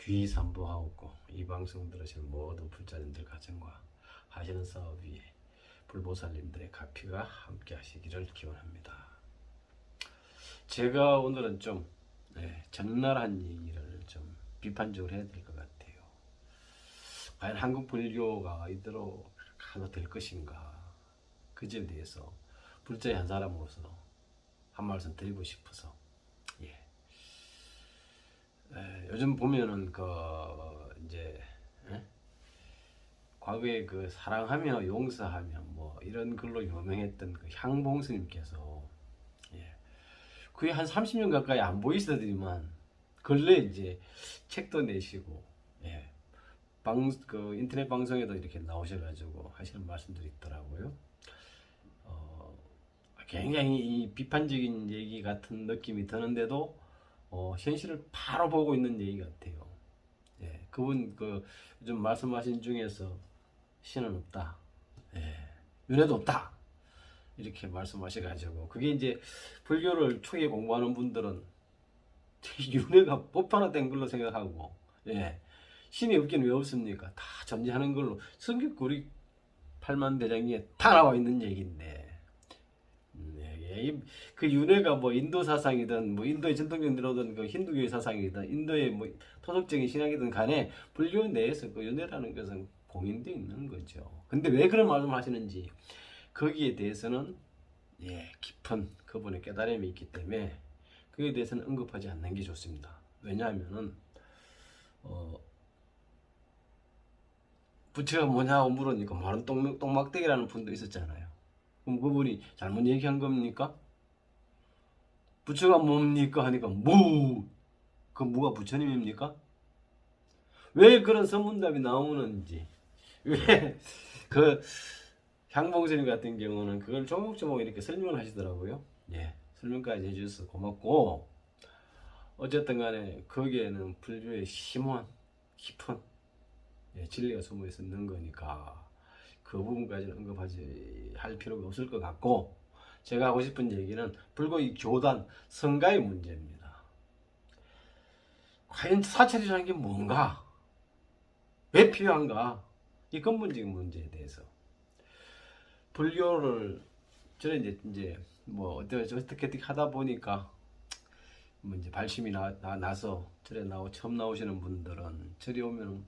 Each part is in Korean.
귀삼보하옵고 이 방송 들으시는 모든 불자님들 가정과 하시는 사업 위에 불보살님들의 가피가 함께 하시기를 기원합니다. 제가 오늘은 좀 네, 적나라한 얘기를 좀 비판적으로 해야 될 것 같아요. 과연 한국 불교가 이대로 가도 될 것인가 그지에 대해서 불자의 한 사람으로서 한 말씀 드리고 싶어서 예. 에, 요즘 보면은 그 이제 예? 과거에 그 사랑하며 용서하며 뭐 이런 글로 유명했던 그 향봉 스님께서 예. 그게 한 30년 가까이 안 보이시더니만 근래 이제 책도 내시고 예. 방, 그 인터넷 방송에도 이렇게 나오셔가지고 하시는 말씀들이 있더라고요. 어, 굉장히 이 비판적인 얘기 같은 느낌이 드는데도 어, 현실을 바로 보고 있는 얘기 같아요. 예, 그분 그 요즘 말씀하신 중에서 신은 없다, 예, 윤회도 없다 이렇게 말씀하셔가지고 그게 이제 불교를 초기에 공부하는 분들은 윤회가 보편화된 걸로 생각하고 예, 신이 없긴 왜 없습니까? 다 존재하는 걸로 성격구리 팔만 대장에 다 나와 있는 얘기인데 그 윤회가 뭐 인도 사상이든 뭐 인도의 전통적인 들어오던 그 힌두교의 사상이든 인도의 뭐 토속적인 신앙이든 간에 불교 내에서 그 윤회라는 것은 공인되어 있는 거죠. 근데 왜 그런 말씀 하시는지 거기에 대해서는 예 깊은 그분의 깨달음이 있기 때문에 그에 대해서는 언급하지 않는 게 좋습니다. 왜냐하면은 어 부처가 뭐냐고 물으니까 말은 똥, 똥막대기라는 분도 있었잖아요. 그럼 그분이 잘못 얘기한 겁니까? 부처가 뭡니까? 하니까 무! 그 무가 부처님입니까? 왜 그런 선문답이 나오는지 왜 그 향봉스님 같은 경우는 그걸 조목조목 이렇게 설명을 하시더라고요. 예, 설명까지 해주셔서 고맙고 어쨌든 간에 거기에는 불교의 심오한 깊은 예, 진리가 숨어 있는 거니까 그 부분까지는 언급하지 할 필요가 없을 것 같고 제가 하고 싶은 얘기는 불교의 교단 성가의 문제입니다. 과연 사찰이라는 게 뭔가? 왜 필요한가? 이 근본적인 문제에 대해서 불교를 저는 이제 이제 뭐 어떻게 어떻게 하다 보니까 뭐 이제 발심이 나, 나, 나서 절에 나오 처음 나오시는 분들은 절에 오면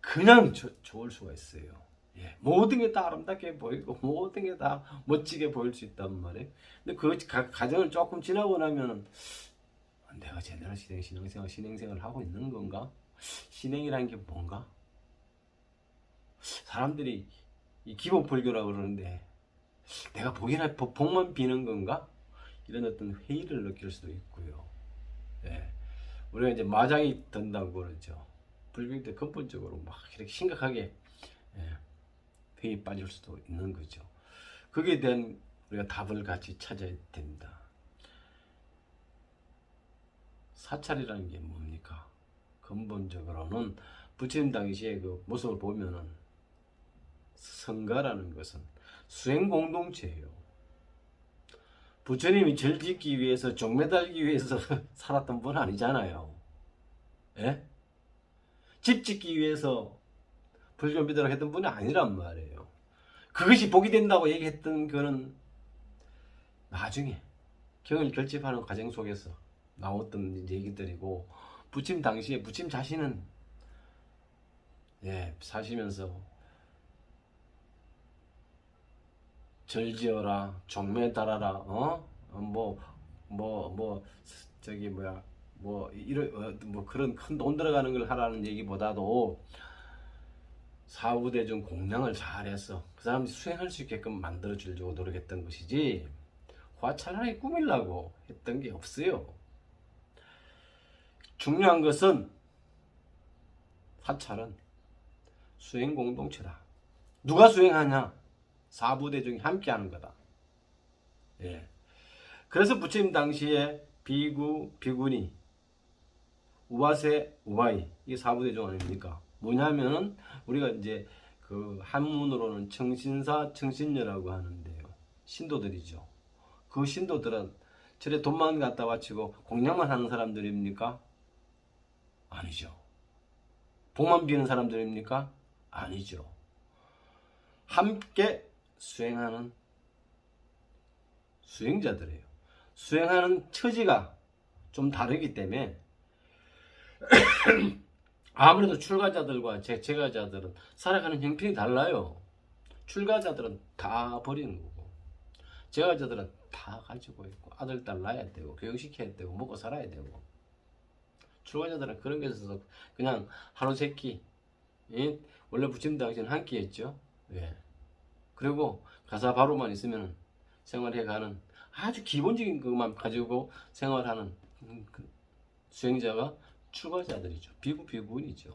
그냥 저- 좋을 수가 있어요. 예, 모든 게 다 아름답게 보이고 모든 게 다 멋지게 보일 수 있단 말이에요. 근데 그 가, 과정을 조금 지나고 나면은 내가 제대로 신행, 신앙생활, 신행생활을 하고 있는 건가? 신행이라는 게 뭔가? 사람들이 이 기본 불교라고 그러는데 내가 복이나 복- 복만 비는 건가? 이런 어떤 회의를 느낄 수도 있고요. 예. 우리가 이제 마장이 든다고 그러죠. 불교 때 근본적으로 막 이렇게 심각하게 예, 회의 빠질 수도 있는 거죠. 거기에 대한 우리가 답을 같이 찾아야 됩니다. 사찰이라는 게 뭡니까? 근본적으로는 부처님 당시의 그 모습을 보면은 성가라는 것은 수행 공동체예요. 부처님이 절 짓기 위해서 종매 달기 위해서 살았던 분 아니잖아요. 예? 집 짓기 위해서 불교 믿으라고 했던 분이 아니란 말이에요. 그것이 복이 된다고 얘기했던 그는 나중에 경을 결집하는 과정 속에서 나왔던 얘기들이고 부침 당시에 부침 자신은 예 사시면서 절지어라 종매 달아라 어 뭐 뭐 뭐 저기 뭐야 뭐 이런 어, 뭐 그런 큰 돈 들어가는 걸 하라는 얘기보다도 사후대중 공양을 잘해서 그 사람이 수행할 수 있게끔 만들어 주려고 노력했던 것이지 화찰하게 꾸밀라고 했던 게 없어요. 중요한 것은 화찰은 수행 공동체다. 누가 수행하냐? 사부대중이 함께 하는 거다. 예. 그래서 부처님 당시에 비구, 비구니, 우바세, 우바이 이게 사부대중 아닙니까? 뭐냐면은 우리가 이제 그 한문으로는 청신사, 청신녀라고 하는데요. 신도들이죠. 그 신도들은 절에 돈만 갖다 바치고 공양만 하는 사람들입니까? 아니죠. 복만 비는 사람들입니까? 아니죠. 함께 수행하는 수행자들이에요. 수행하는 처지가 좀 다르기 때문에 아무래도 출가자들과 제, 제가자들은 살아가는 형편이 달라요. 출가자들은 다 버리는 거고 제가자들은 다 가지고 있고 아들 딸 낳아야 되고 교육시켜야 되고 먹고 살아야 되고 출가자들은 그런 게 있어서 그냥 하루 세끼 예? 원래 부처님 당시는 한 끼였죠. 예. 그리고 가사 바로만 있으면 생활해가는 아주 기본적인 것만 가지고 생활하는 그 수행자가 출가자들이죠. 비구 비구인이죠.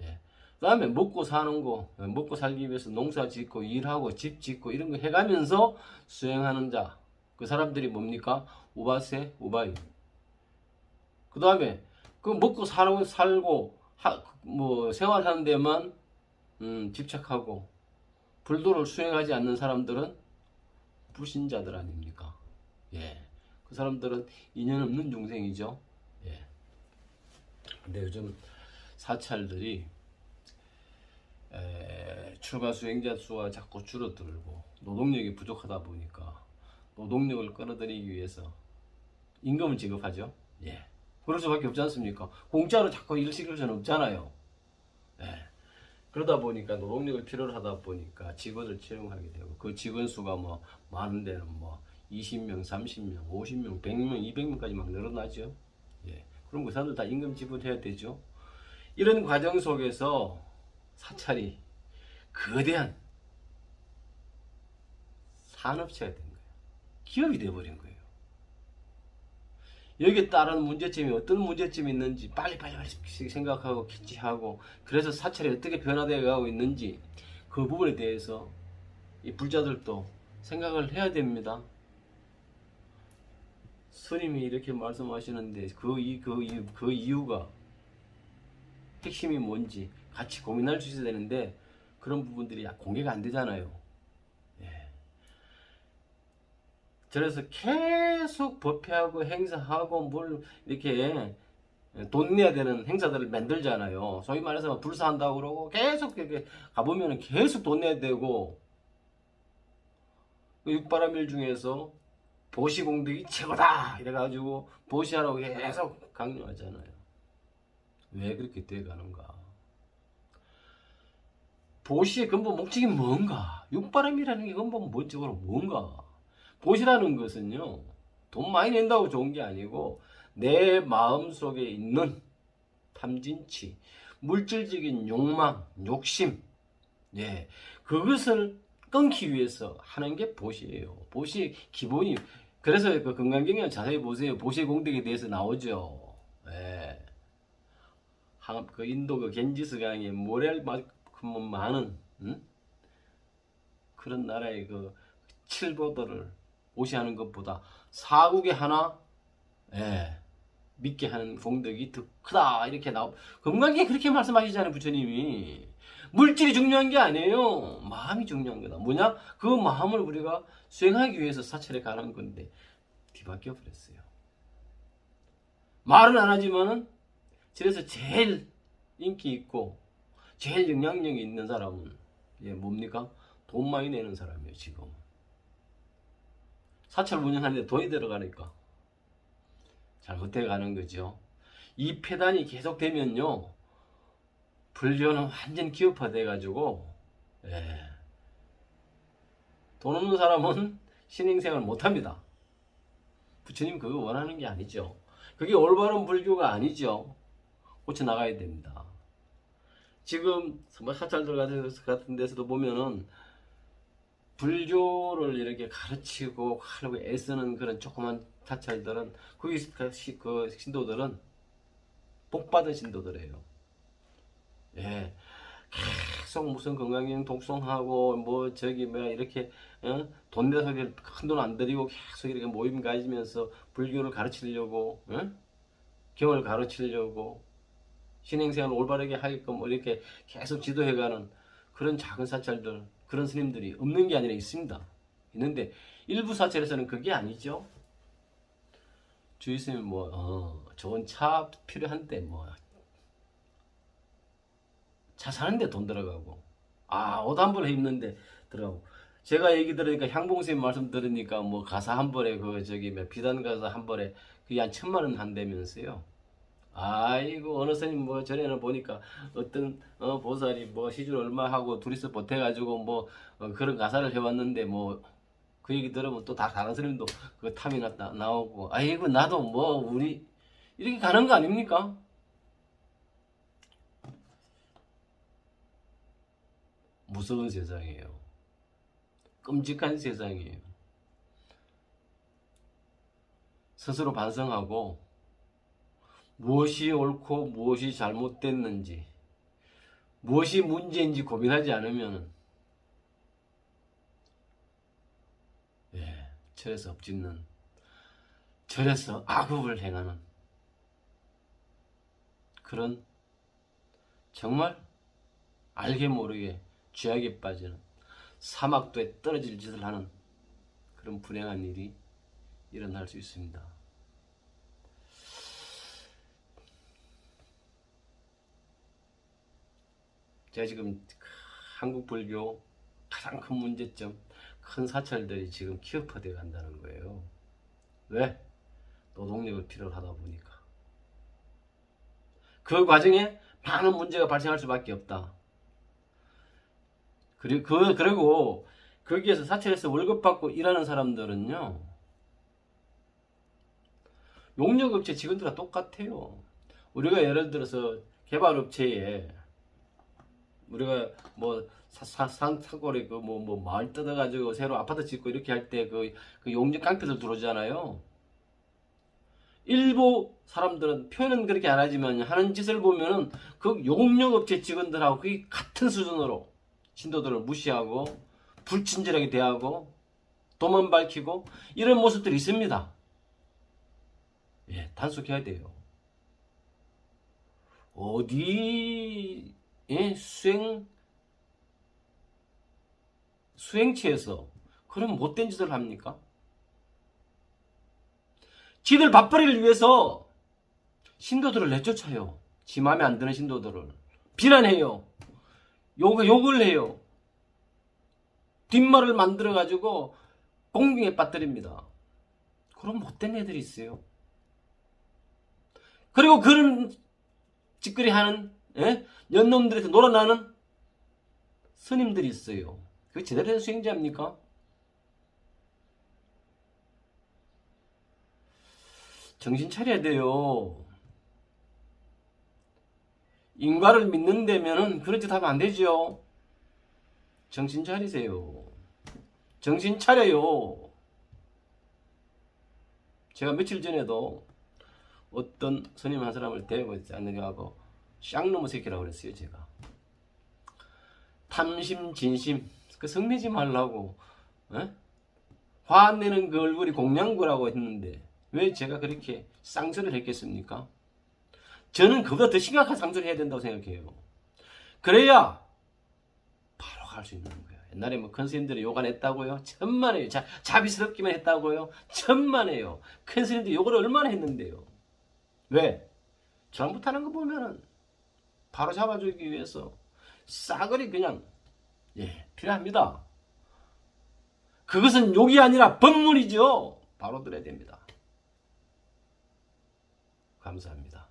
예. 그다음에 먹고 사는 거, 먹고 살기 위해서 농사 짓고 일하고 집 짓고 이런 거 해가면서 수행하는 자, 그 사람들이 뭡니까? 우바세, 우바이. 그 다음에 그 먹고 살고 살고 하, 뭐 생활하는 데만 음, 집착하고 불도를 수행하지 않는 사람들은 불신자들 아닙니까? 예. 그 사람들은 인연 없는 중생이죠. 예. 근데 요즘 사찰들이 에, 출가 수행자 수가 자꾸 줄어들고 노동력이 부족하다 보니까 노동력을 끌어들이기 위해서 임금을 지급하죠. 예. 그럴 수밖에 없지 않습니까? 공짜로 자꾸 일 시킬 수는 없잖아요. 예. 그러다 보니까 노동력을 필요로 하다 보니까 직원을 채용하게 되고 그 직원 수가 뭐 많은 데는 뭐 20명, 30명, 50명, 100명, 200명까지 막 늘어나죠. 예. 그럼 그 사람들 다 임금 지불해야 되죠. 이런 과정 속에서 사찰이 거대한 산업체가 된 거예요. 기업이 돼버린 거예요. 여기에 따른 문제점이 어떤 문제점이 있는지 빨리빨리 빨리 생각하고 캐치하고 그래서 사찰이 어떻게 변화되어 가고 있는지 그 부분에 대해서 이 불자들도 생각을 해야 됩니다. 스님이 이렇게 말씀하시는데 그, 이, 그, 이유, 그 이유가 핵심이 뭔지 같이 고민할 수 있어야 되는데 그런 부분들이 공개가 안 되잖아요. 예. 그래서 계속 법회하고 행사하고 뭘 이렇게 돈 내야 되는 행사들을 만들잖아요. 소위 말해서 불사한다고 그러고 계속 이렇게 가보면 계속 돈 내야 되고 그 육바람일 중에서 보시 공덕이 최고다 이래가지고 보시하라고 계속 강요하잖아요. 왜 그렇게 돼가는가? 보시의 근본 목적이 뭔가? 육바람이라는 게 근본 목적으로 뭔가? 보시라는 것은요, 돈 많이 낸다고 좋은 게 아니고, 내 마음 속에 있는 탐진치, 물질적인 욕망, 욕심, 예, 그것을 끊기 위해서 하는 게 보시예요. 보시 기본이, 그래서 그 건강경영 자세히 보세요. 보시의 공덕에 대해서 나오죠. 예. 그 인도 그 겐지스 강에 모래만큼 많은 응? 그런 나라의 그 칠보들을 오시하는 것보다 사국에 하나 예, 믿게 하는 공덕이 더 크다 이렇게 나오 건강에 그렇게 말씀하시잖아요 부처님이 물질이 중요한 게 아니에요 마음이 중요한 거다 뭐냐 그 마음을 우리가 수행하기 위해서 사찰에 가는 건데 뒤바뀌어 버렸어요 말은 안 하지만은 그래서 제일 인기 있고 제일 영향력이 있는 사람은 예 뭡니까? 돈 많이 내는 사람이에요 지금. 사찰 운영하는데 돈이 들어가니까 잘못돼 가는 거죠. 이 폐단이 계속되면요 불교는 완전 기업화 돼 가지고 예. 돈 없는 사람은 신행생활 못합니다. 부처님 그거 원하는 게 아니죠. 그게 올바른 불교가 아니죠. 고쳐 나가야 됩니다. 지금 사찰들 같은 데서도 보면은 불교를 이렇게 가르치고 하려고 애쓰는 그런 조그만 사찰들은 거기 그 신도들은 복 받은 신도들이에요. 예. 계속 무슨 건강경 독송하고 뭐 저기 뭐야 이렇게 어? 돈 내서 큰돈 안 들이고 계속 이렇게 모임 가지면서 불교를 가르치려고 어? 경을 가르치려고 신행생활을 올바르게 하게끔 이렇게 계속 지도해가는 그런 작은 사찰들, 그런 스님들이 없는 게 아니라 있습니다. 있는데 일부 사찰에서는 그게 아니죠. 주의스님 뭐 어, 좋은 차 필요한데 뭐 차 사는데 돈 들어가고 아 옷 한 벌 입는데 들어가고 제가 얘기 들으니까 향봉쌤 말씀 들으니까 뭐 가사 한 벌에 그 저기 뭐 비단 가사 한 벌에 그게 한 천만 원 한다면서요. 아이고 어느 스님 뭐 전에는 보니까 어떤 어 보살이 뭐 시줄 얼마 하고 둘이서 보태가지고 뭐 어, 그런 가사를 해왔는데 뭐 그 얘기 들으면 또 다 다른 스님도 그 탐이 났다 나오고 아이고 나도 뭐 우리 이렇게 가는 거 아닙니까? 무서운 세상이에요. 끔찍한 세상이에요. 스스로 반성하고 무엇이 옳고 무엇이 잘못됐는지 무엇이 문제인지 고민하지 않으면 예, 철에서 엎짓는 철에서 악업을 행하는 그런 정말 알게 모르게 죄악에 빠지는 사막도에 떨어질 짓을 하는 그런 불행한 일이 일어날 수 있습니다. 제가 지금 한국 불교 가장 큰 문제점, 큰 사찰들이 지금 키어퍼되어 간다는 거예요. 왜? 노동력을 필요로 하다 보니까. 그 과정에 많은 문제가 발생할 수밖에 없다. 그리고, 그, 그리고 거기에서 사찰에서 월급 받고 일하는 사람들은요, 용역업체 직원들과 똑같아요. 우리가 예를 들어서 개발업체에 우리가 뭐 산사골에 그뭐뭐 마을 뜯어가지고 새로 아파트 짓고 이렇게 할 때그 그 용역 깡패들 들어오잖아요. 일부 사람들은 표현은 그렇게 안 하지만 하는 짓을 보면은 그 용역업체 직원들하고 거의 같은 수준으로 신도들을 무시하고 불친절하게 대하고 도만 밝히고 이런 모습들이 있습니다. 예, 단속해야 돼요. 어디 예, 수행 수행체에서 그런 못된 짓을 합니까? 지들 밥벌이를 위해서 신도들을 내쫓아요. 지 마음에 안 드는 신도들을 비난해요. 욕, 욕을 해요. 뒷말을 만들어 가지고 공경에 빠뜨립니다. 그런 못된 애들이 있어요. 그리고 그런 짓거리 하는 예? 연놈들에서 놀아나는 스님들이 있어요. 그 제대로 된 수행자입니까? 정신 차려야 돼요. 인과를 믿는다면은 짓 하면 안 되죠. 정신 차리세요. 정신 차려요. 제가 며칠 전에도 어떤 스님 한 사람을 대고 있지 않느냐고 쌍놈의 새끼라고 그랬어요 제가 탐심 진심 그 성내지 말라고 에? 화내는 그 얼굴이 공양구라고 했는데 왜 제가 그렇게 쌍소리를 했겠습니까? 저는 그보다 더 심각한 쌍소리 해야 된다고 생각해요 그래야 바로 갈 수 있는 거예요 옛날에 뭐 큰 스님들이 했다고요? 천만에요 자, 자비스럽기만 했다고요? 천만에요 큰 스님들이 욕을 얼마나 했는데요 왜? 잘못하는 거 보면은 바로 잡아주기 위해서 싸그리 그냥 예 필요합니다. 그것은 욕이 아니라 법문이죠. 바로 들어야 됩니다. 감사합니다.